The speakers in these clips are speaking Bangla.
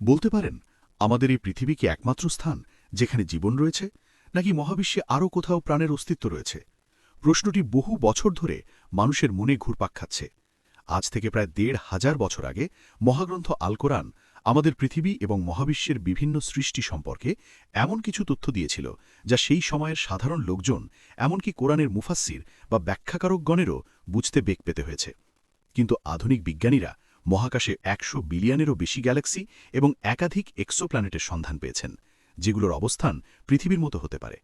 বলতে পারেন, আমাদের এই পৃথিবী কি একমাত্র স্থান যেখানে জীবন রয়েছে, নাকি মহাবিশ্বে আরও কোথাও প্রাণের অস্তিত্ব রয়েছে? প্রশ্নটি বহু বছর ধরে মানুষের মনে ঘুরপাক খাচ্ছে। আজ থেকে প্রায় দেড় হাজার বছর আগে মহাগ্রন্থ আল কোরআন আমাদের পৃথিবী এবং মহাবিশ্বের বিভিন্ন সৃষ্টি সম্পর্কে এমন কিছু তথ্য দিয়েছিল, যা সেই সময়ের সাধারণ লোকজন, এমনকি কোরআনের মুফাসির বা ব্যাখ্যাকারকগণেরও বুঝতে বেগ পেতে হয়েছে। কিন্তু আধুনিক বিজ্ঞানীরা মহাকাশে একশো বিলিয়নেরও বেশি গ্যালাক্সি এবং একাধিক এক্সোপ্ল্যানেটের সন্ধান পেয়েছেন, যেগুলোর অবস্থান পৃথিবীর মতো হতে পারে।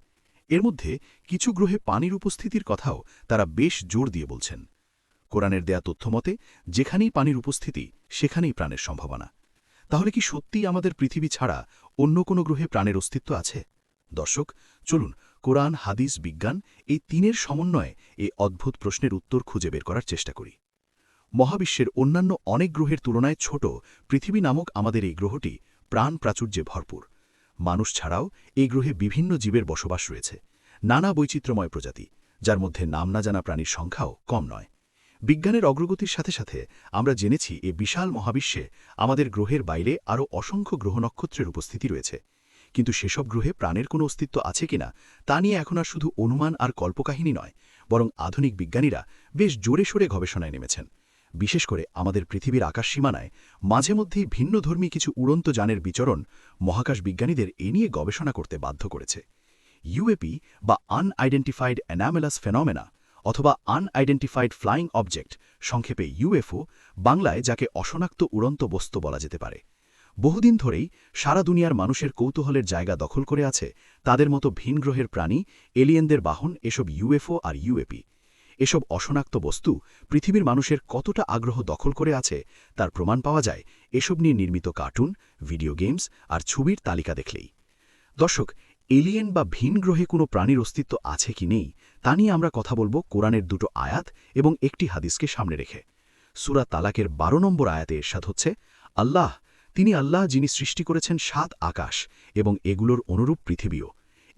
এর মধ্যে কিছু গ্রহে পানির উপস্থিতির কথাও তারা বেশ জোর দিয়ে বলছেন। কোরআনের দেয়া তথ্যমতে যেখানেই পানির উপস্থিতি, সেখানেই প্রাণের সম্ভাবনা। তাহলে কি সত্যিই আমাদের পৃথিবী ছাড়া অন্য কোনো গ্রহে প্রাণের অস্তিত্ব আছে? দর্শক, চলুন কোরআন, হাদিস, বিজ্ঞান এই তিনের সমন্বয়ে এই অদ্ভুত প্রশ্নের উত্তর খুঁজে বের করার চেষ্টা করি। মহাবিশ্বের অন্যান্য অনেক গ্রহের তুলনায় ছোট পৃথিবী নামক আমাদের এই গ্রহটি প্রাণ প্রাচুর্যে ভরপুর। মানুষ ছাড়াও এই গ্রহে বিভিন্ন জীবের বসবাস রয়েছে। নানা বৈচিত্র্যময় প্রজাতি, যার মধ্যে নাম না জানা প্রাণীর সংখ্যাও কম নয়। বিজ্ঞানের অগ্রগতির সাথে সাথে আমরা জেনেছি এ বিশাল মহাবিশ্বে আমাদের গ্রহের বাইরে আরও অসংখ্য গ্রহ নক্ষত্রের উপস্থিতি রয়েছে। কিন্তু সেসব গ্রহে প্রাণের কোনো অস্তিত্ব আছে কিনা, তা নিয়ে এখন আর শুধু অনুমান আর কল্পকাহিনী নয়, বরং আধুনিক বিজ্ঞানীরা বেশ জোরে সোরে গবেষণায় নেমেছেন। বিশেষ করে আমাদের পৃথিবীর আকাশ সীমানায় মাঝে মধ্যেই ভিন্নধর্মী কিছু উড়ন্ত যানের বিচরণ মহাকাশ বিজ্ঞানীদের এ নিয়ে গবেষণা করতে বাধ্য করেছে। ইউএপি বা আনআইডেন্টিফাইড অ্যানামেলাস ফেনমেনা অথবা আনআইডেন্টিফাইড ফ্লাইং অবজেক্ট সংক্ষেপে ইউএফও বাংলায় যাকে অশনাক্ত উড়ন্ত বস্তু বলা যেতে পারে। বহুদিন ধরেই সারা দুনিয়ার মানুষের কৌতূহলের জায়গা দখল করে আছে তাদের মতো ভিনগ্রহের প্রাণী, এলিয়েনদের বাহন, এসব ইউএফও আর ইউএপি এসব অশনাক্ত বস্তু পৃথিবীর মানুষের কতটা আগ্রহ দখল করে আছে তার প্রমাণ পাওয়া যায় এসব নিয়ে নির্মিত কার্টুন, ভিডিও গেমস আর ছবির তালিকা দেখলেই। দর্শক, এলিয়েন বা ভিন গ্রহে কোনো প্রাণীর অস্তিত্ব আছে কি নেই তা নিয়ে আমরা কথা বলব কোরআনের দুটো আয়াত এবং একটি হাদিসকে সামনে রেখে। সুরা তালাকের বারো নম্বর আয়াতে এরশাদ হচ্ছে, আল্লাহ, তিনি আল্লাহ যিনি সৃষ্টি করেছেন সাত আকাশ এবং এগুলোর অনুরূপ পৃথিবীও।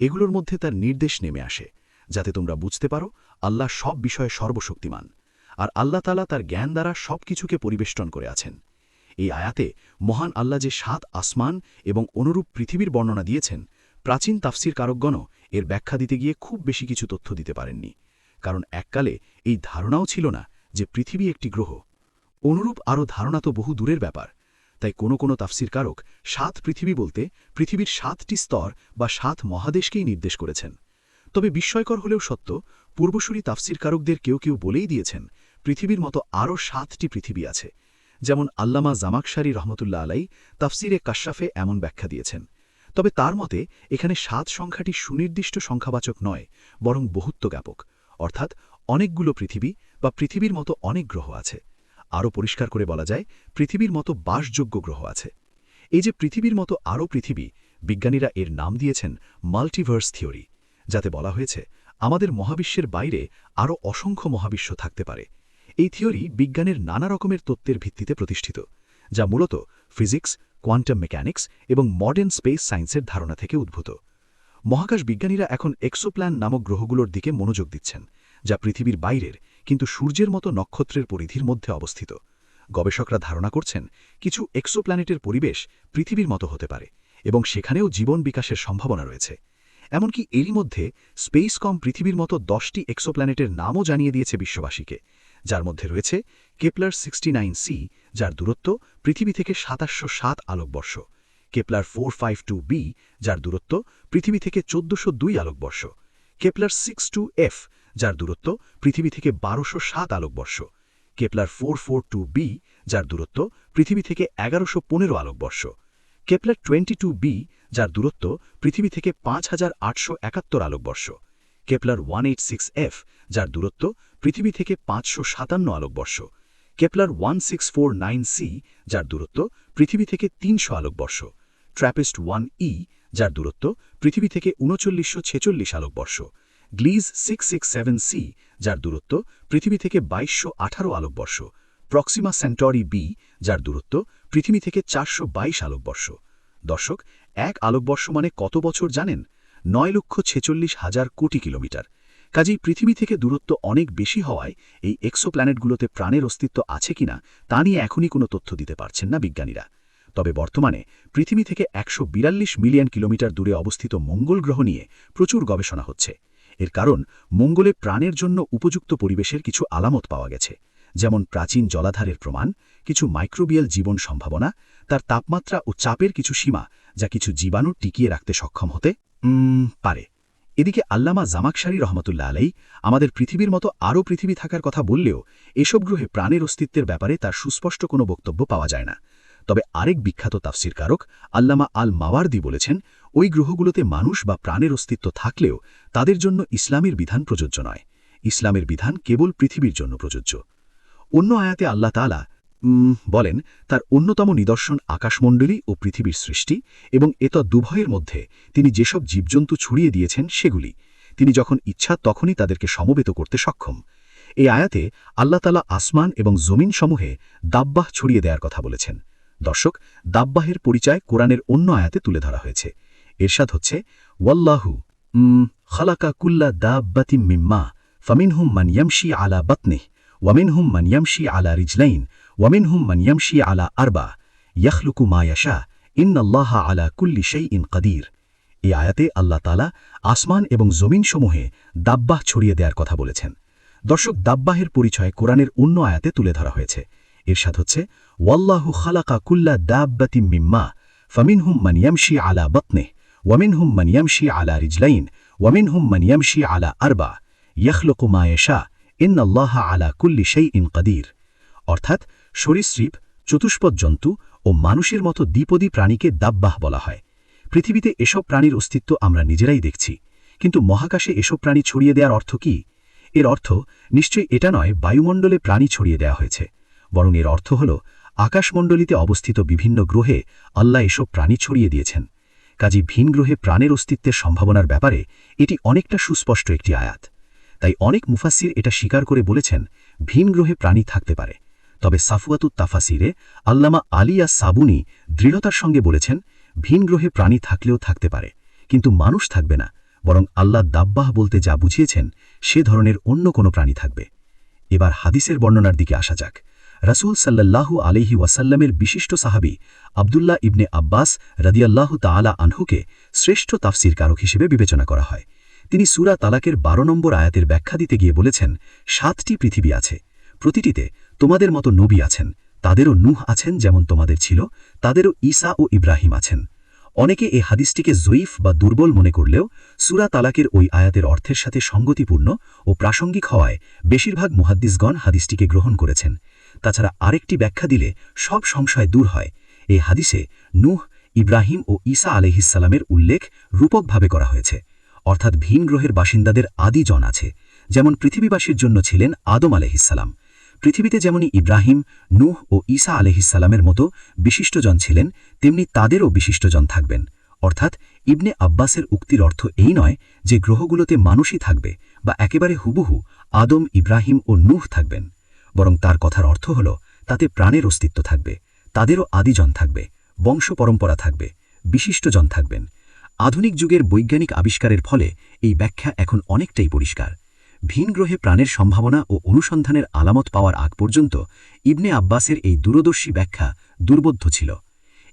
এগুলোর মধ্যে তার নির্দেশ নেমে আসে। যাতে তোমরা বুঝতে পারো, আল্লাহ সব বিষয়ে সর্বশক্তিমান, আর আল্লাহ তালা তার জ্ঞান দ্বারা সব কিছুকে পরিবেষ্টন করে আছেন। এই আয়াতে মহান আল্লাহ যে সাত আসমান এবং অনুরূপ পৃথিবীর বর্ণনা দিয়েছেন, প্রাচীন তাফসির কারকগণও এর ব্যাখ্যা দিতে গিয়ে খুব বেশি কিছু তথ্য দিতে পারেননি। কারণ এককালে এই ধারণাও ছিল না যে পৃথিবী একটি গ্রহ। অনুরূপ আরও ধারণা তো বহু দূরের ব্যাপার। তাই কোনো কোনো তাফসির কারক সাত পৃথিবী বলতে পৃথিবীর সাতটি স্তর বা সাত মহাদেশকেই নির্দেশ করেছেন। তবে বিস্ময়কর হলেও সত্য, পূর্বসূরি তাফসির কারকদের কেউ কেউ বলেই দিয়েছেন, পৃথিবীর মতো আরও সাতটি পৃথিবী আছে। যেমন আল্লামা জামাকশারি রহমতুল্লাহ আলাই তাফসিরে কাশাফে এমন ব্যাখ্যা দিয়েছেন, তবে তার মতে এখানে সাত সংখ্যাটি সুনির্দিষ্ট সংখ্যাবাচক নয়, বরং বহুত্ব জ্ঞাপক অর্থাৎ অনেকগুলো পৃথিবী বা পৃথিবীর মতো অনেক গ্রহ আছে। আরও পরিষ্কার করে বলা যায়, পৃথিবীর মতো বাসযোগ্য গ্রহ আছে। এই যে পৃথিবীর মতো আরও পৃথিবী, বিজ্ঞানীরা এর নাম দিয়েছেন মাল্টিভার্স থিওরি। যাতে বলা হয়েছে, আমাদের মহাবিশ্বের বাইরে আরও অসংখ্য মহাবিশ্ব থাকতে পারে। এই থিওরি বিজ্ঞানের নানা রকমের তত্ত্বের ভিত্তিতে প্রতিষ্ঠিত, যা মূলত ফিজিক্স, কোয়ান্টাম মেকানিক্স এবং মডার্ন স্পেস সায়েন্সের ধারণা থেকে উদ্ভূত। মহাকাশ বিজ্ঞানীরা এখন এক্সোপ্ল্যান নামক গ্রহগুলোর দিকে মনোযোগ দিচ্ছেন, যা পৃথিবীর বাইরের, কিন্তু সূর্যের মতো নক্ষত্রের পরিধির মধ্যে অবস্থিত। গবেষকরা ধারণা করছেন, কিছু এক্সোপ্ল্যানেটের পরিবেশ পৃথিবীর মতো হতে পারে এবং সেখানেও জীবন বিকাশের সম্ভাবনা রয়েছে। এমনকি এরই মধ্যে স্পেসকম পৃথিবীর মতো দশটি এক্সোপ্ল্যানেটের নামও জানিয়ে দিয়েছে বিশ্ববাসীকে, যার মধ্যে রয়েছে কেপলার সিক্সটি সি, যার দূরত্ব পৃথিবী থেকে সাতাশশো সাত আলোকবর্ষ, Kepler four five two B, যার দূরত্ব পৃথিবী থেকে চোদ্দশো দুই আলোকবর্ষ, কেপলার সিক্স টু এফ, যার দূরত্ব পৃথিবী থেকে বারোশো সাত আলোকবর্ষ, Kepler four four two B, যার দূরত্ব পৃথিবী থেকে এগারোশো পনেরো আলোকবর্ষ। কেপলার টোয়েন্টি টু বি, যার দূরত্ব পৃথিবী থেকে পাঁচ হাজার আটশো একাত্তর আলোকবর্ষ। Kepler one eight six F, যার দূরত্ব পৃথিবী থেকে পাঁচশো সাতান্ন আলোকবর্ষ। Kepler one six four nine C, যার দূরত্ব পৃথিবী থেকে তিনশো আলোকবর্ষ। ট্র্যাপিস্ট ওয়ান ই, যার দূরত্ব পৃথিবী থেকে উনচল্লিশশো ছেচল্লিশ আলোকবর্ষ। Gliese six six seven C, যার দূরত্ব পৃথিবী থেকে বাইশশো আঠারো আলোকবর্ষ। প্রক্সিমা সেন্টরি বি যার দূরত্ব পৃথিবী থেকে চারশো বাইশ আলোকবর্ষ। দর্শক, এক আলোকবর্ষ মানে কত বছর জানেন? নয় লক্ষ ছেচল্লিশ হাজার কোটি কিলোমিটার। কাজেই পৃথিবী থেকে দূরত্ব অনেক বেশি হওয়ায় এই এক্সোপ্ল্যানেটগুলোতে প্রাণের অস্তিত্ব আছে কিনা তা নিয়ে এখনই কোনো তথ্য দিতে পারছেন না বিজ্ঞানীরা। তবে বর্তমানে পৃথিবী থেকে একশো বিয়াল্লিশ মিলিয়ন কিলোমিটার দূরে অবস্থিত মঙ্গল গ্রহ নিয়ে প্রচুর গবেষণা হচ্ছে। এর কারণ, মঙ্গলে প্রাণের জন্য উপযুক্ত পরিবেশের কিছু আলামত পাওয়া গেছে। যেমন প্রাচীন জলাধারের প্রমাণ, কিছু মাইক্রোবিয়াল জীবন সম্ভাবনা, তার তাপমাত্রা ও চাপের কিছু সীমা যা কিছু জীবাণু টিকিয়ে রাখতে সক্ষম হতে পারে। এদিকে আল্লামা জামাকশারি রহমতুল্লাহ আলাই আমাদের পৃথিবীর মতো আরও পৃথিবী থাকার কথা বললেও এসব গ্রহে প্রাণের অস্তিত্বের ব্যাপারে তার সুস্পষ্ট কোনো বক্তব্য পাওয়া যায় না। তবে আরেক বিখ্যাত তাফসিরকারক আল্লামা আল মাওয়ার্দি বলেছেন, ওই গ্রহগুলোতে মানুষ বা প্রাণের অস্তিত্ব থাকলেও তাদের জন্য ইসলামের বিধান প্রযোজ্য নয়। ইসলামের বিধান কেবল পৃথিবীর জন্য প্রযোজ্য। অন্য আয়াতে আল্লাহ তালা বলেন, তার অন্যতম নিদর্শন আকাশমণ্ডলী ও পৃথিবীর সৃষ্টি এবং এত দুভয়ের মধ্যে তিনি যেসব জীবজন্তু ছড়িয়ে দিয়েছেন সেগুলি। তিনি যখন ইচ্ছা তখনই তাদেরকে সমবেত করতে সক্ষম। এই আয়াতে আল্লাহ তালা আসমান এবং জমিন সমূহে দাব্বাহ ছড়িয়ে দেওয়ার কথা বলেছেন। দর্শক, দাব্বাহের পরিচয় কোরআনের অন্য আয়াতে তুলে ধরা হয়েছে। এরশাদ হচ্ছে, ওয়াল্লাহু খালাকা কুল্লা দাব্বাতিম মিম্মা, ফামিনহুম মান ইয়ামশি আলা বাতনিহ। ওয়ামিনহুম মান ইয়ামশি আলা রিজলাইন ওয়ামিনহুম মান ইয়ামশি আলা আরবা ইয়াখলুকু মা ইয়াশা ইন্নাল্লাহ আলা কুল্লি শাইইন কাদির এই আয়াতে আল্লাহ তালা আসমান এবং জমিনসমূহে দাব্বাহ ছড়িয়ে দেওয়ার কথা বলেছেন। দর্শক, দাব্বাহের পরিচয় কোরআনের অন্য আয়াতে তুলে ধরা হয়েছে। এরশাদ হচ্ছে, ওয়াল্লাহু খালাকা কুল্লা দাব্বাতিম মিম্মা, ফামিনহুম মান ইয়ামশি আলা বাতনিহ, ওয়ামিনহুম মান ইয়ামশি আলা রিজলাইন, ওয়ামিনহুম মান ইয়ামশি আলা আরবা। ইয়াখলুকু ইন্নাল্লাহ আলা কুল্লি শাইইন কাদির। অর্থাৎ সরীসৃপ, চতুষ্পদ জন্তু ও মানুষের মতো দ্বিপদী প্রাণীকে দাব্বাহ বলা হয়। পৃথিবীতে এসব প্রাণীর অস্তিত্ব আমরা নিজেরাই দেখছি। কিন্তু মহাকাশে এসব প্রাণী ছড়িয়ে দেওয়ার অর্থ কি? এর অর্থ নিশ্চয়ই এটা নয় বায়ুমণ্ডলে প্রাণী ছড়িয়ে দেওয়া হয়েছে। বরং এর অর্থ হল আকাশমণ্ডলীতে অবস্থিত বিভিন্ন গ্রহে আল্লাহ এসব প্রাণী ছড়িয়ে দিয়েছেন। কাজী ভিন গ্রহে প্রাণের অস্তিত্বের সম্ভাবনার ব্যাপারে এটি অনেকটা সুস্পষ্ট একটি আয়াত। তাই অনেক মুফাসির এটা স্বীকার করে বলেছেন, ভিন গ্রহে প্রাণী থাকতে পারে। তবে সাফুয়াতুত তাফাসিরে আল্লামা আলিয়া সাবুনি দৃঢ়তার সঙ্গে বলেছেন, ভিন গ্রহে প্রাণী থাকলেও থাকতে পারে, কিন্তু মানুষ থাকবে না, বরং আল্লাহ দাব্বাহ বলতে যা বুঝিয়েছেন, সে ধরনের অন্য কোনো প্রাণী থাকবে। এবার হাদিসের বর্ণনার দিকে আসা যাক। রাসূল সাল্লাল্লাহু আলহি ওয়াসাল্লামের বিশিষ্ট সাহাবি আবদুল্লাহ ইবনে আব্বাস রদিয়াল্লাহু তাআলা আনহুকে শ্রেষ্ঠ তাফসির কারক হিসেবে বিবেচনা করা হয়। তিনি সুরা তালাকের বারো নম্বর আয়াতের ব্যাখ্যা দিতে গিয়ে বলেছেন, সাতটি পৃথিবী আছে, প্রতিটিতে তোমাদের মতো নবী আছেন, তাদেরও নুহ আছেন যেমন তোমাদের ছিল, তাদেরও ঈসা ও ইব্রাহিম আছেন। অনেকে এ হাদিসটিকে জয়ীফ বা দুর্বল মনে করলেও সুরা তালাকের ওই আয়াতের অর্থের সাথে সঙ্গতিপূর্ণ ও প্রাসঙ্গিক হওয়ায় বেশিরভাগ মুহাদ্দিসগণ হাদিসটিকে গ্রহণ করেছেন। তাছাড়া আরেকটি ব্যাখ্যা দিলে সব সংশয় দূর হয়। এই হাদিসে নুহ, ইব্রাহিম ও ঈসা আলহিসাল্লামের উল্লেখ রূপকভাবে করা হয়েছে। অর্থাৎ ভিন গ্রহের বাসিন্দাদের আদি জন আছে, যেমন পৃথিবীবাসীর জন্য ছিলেন আদম আলহিসাল্লাম পৃথিবীতে যেমনই ইব্রাহিম, নূহ ও ঈসা আলহিসাল্লামের মতো বিশিষ্টজন ছিলেন, তেমনি তাদেরও বিশিষ্টজন থাকবেন। অর্থাৎ ইবনে আব্বাসের উক্তির অর্থ এই নয় যে গ্রহগুলোতে মানুষই থাকবে বা একেবারে হুবহু আদম, ইব্রাহিম ও নূহ থাকবেন। বরং তার কথার অর্থ হল, তাতে প্রাণের অস্তিত্ব থাকবে, তাদেরও আদিজন থাকবে বংশ পরম্পরা থাকবে, বিশিষ্টজন থাকবেন। আধুনিক যুগের বৈজ্ঞানিক আবিষ্কারের ফলে এই ব্যাখ্যা এখন অনেকটাই পরিষ্কার। ভিন গ্রহে প্রাণের সম্ভাবনা ও অনুসন্ধানের আলামত পাওয়ার আগ পর্যন্ত ইবনে আব্বাসের এই দূরদর্শী ব্যাখ্যা দুর্বোধ্য ছিল।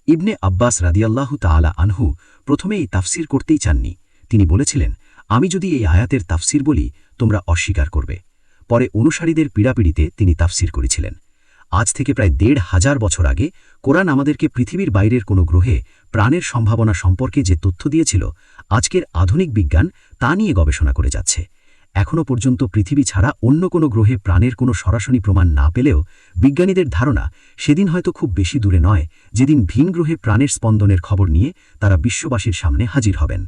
ইবনে আব্বাস রাদিয়াল্লাহু তাআলা আনহু প্রথমে এই তাফসির করতেই চাননি। তিনি বলেছিলেন, আমি যদি এই আয়াতের তাফসির বলি, তোমরা অস্বীকার করবে। পরে অনুসারীদের পীড়াপিড়িতে তিনি তাফসির করেছিলেন। আজ থেকে প্রায় দেড় হাজার বছর আগে কোরআন আমাদেরকে পৃথিবীর বাইরের কোনো গ্রহে প্রাণের সম্ভাবনা সম্পর্কে যে তথ্য দিয়েছিল, আজকের আধুনিক বিজ্ঞান তা নিয়ে গবেষণা করে যাচ্ছে। এখনও পর্যন্ত পৃথিবী ছাড়া অন্য কোনো গ্রহে প্রাণের কোনো সরাসরি প্রমাণ না পেলেও বিজ্ঞানীদের ধারণা সেদিন হয়তো খুব বেশি দূরে নয়, যেদিন ভিন গ্রহে প্রাণের স্পন্দনের খবর নিয়ে তারা বিশ্ববাসীর সামনে হাজির হবেন।